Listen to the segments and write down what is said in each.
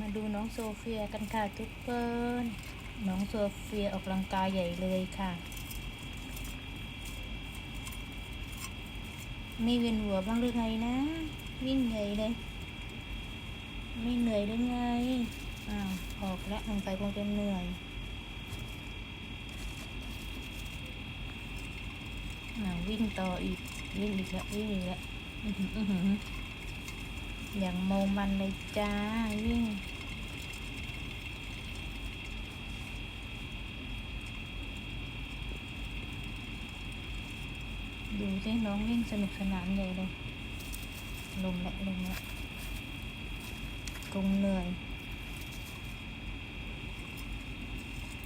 มาดูน้องโซเฟียกันค่ะทุกคนน้องโซเฟียออกกำลังกายใหญ่เลยค่ะ ไม่เวียนหัวบ้างหรือไงนะ วิ่งใหญ่เลย ไม่เหนื่อยหรือไง อ้าวออกแล้วลงไปคงจะเหนื่อยอ้าววิ่งต่ออีก วิ่งอีกแล้ววิ่งอีกแล้วอือหืออือหือ อย่างโมมันเลยจ้าวิ่งดูสิน้องวิ่งสนุกสนานใหญ่เลยลงละลงละคงเหนื่อย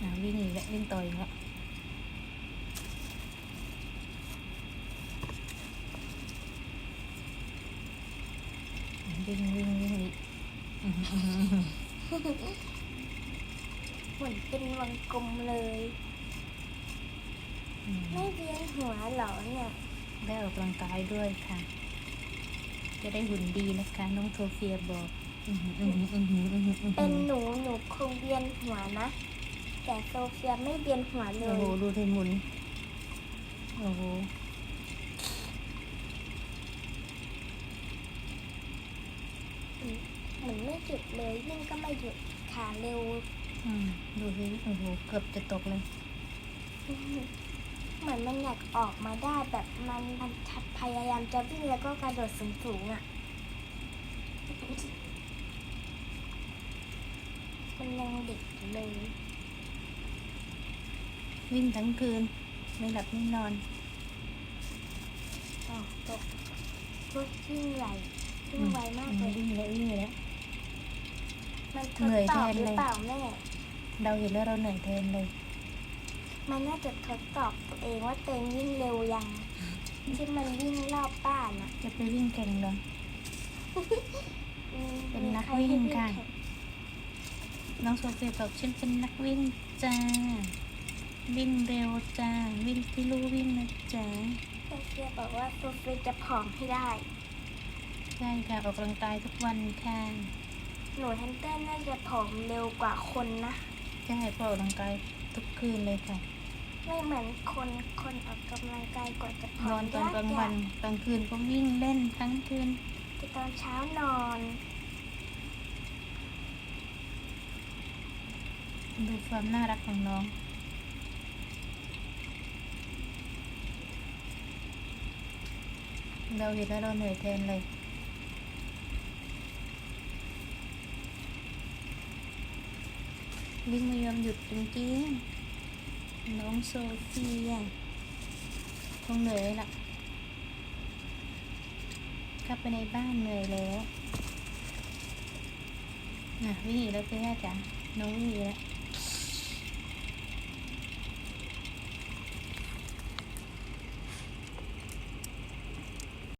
อะวิ่งอีกแล้ววิ่งต่ออีกแล้ว วิ่งวิ่งวิ่งอีกอื้อหืออื้อหืออื้อหือเหมือนเป็นวงกลมเลยอืมไม่เวียนหัวเหรอเนี่ย ได้ออกกำลังกายด้วยค่ะ จะได้หุ่นดีนะคะ น้องโซเฟียบอกอื้อหืออื้อหืออื้อหืออื้อหืออื้อหือเป็นหนูหนูคงเวียนหัวนะ แต่โซเฟียไม่เวียนหัวเลโอ้ยโห ดูสิหมุน โอ้โห เหมือนไม่หยุดเลยยิ่งก็ไม่หยุดขาเร็วอืมดูสิโอ้โหเกือบจะตกเลย เหมือนมันอยากออกมาได้แบบมันมันพยายามจะวิ่งแล้วก็กระโดดสูงๆอะ มันยังเด็กอยู่เลย วิ่งทั้งคืน ไม่หลับไม่นอนอ๋อตกรถวิ่งไหลวิ่งไวมากอืเลยวิ่งแล้ววิ่งแล้ว มันทเหดนื่อยสอบแทนหรืเลอยเปล่าแม่ เราเห็นแล้วเราเหนื่อยแทนเลย มันน่าจะทดสอบตัวเองว่าตัวเองวิ่งเร็วยัง ที่มันวิ่งรอบบ้านอะจะไปวิ่งแข่งเหรออืมเป็นนักมีใรให้วิ่งค่ะแข่น้องโซเฟียบอกฉันเป็นนักวิ่งจ้า วิ่งเร็วจ้า วิ่งที่ลู่วิ่งนะจ้าโซเฟียบอกว่าโซเฟียจะผอมให้ได้ ใช่ค่ะ ออกกำลังกายทุกวันค่ะ หนูแฮมสเตอร์น่าจะผอมเร็วกว่าคนนะ ใช่เพราะออกกำลังกายทุกคืนเลยค่ะ ไม่เหมือนคนคนออกกำลังกายกว่าจะผนออมนตอนกลางวันกลางคืนก็วิ่งเล่นทั้งคืน แต่ตอนเช้านอนดูความน่ารักของน้อง เราเห็นแล้วเราเหนื่อยแทนเลย วิ่งไม่ยอมหยุดจริงๆน้องโซเฟียคงเหนื่อยละกลับไปในบ้านเหนื่อยแล้วน่ะวิ่งแล้วเพื่อนจ้ะน้องวิ่งแล้ว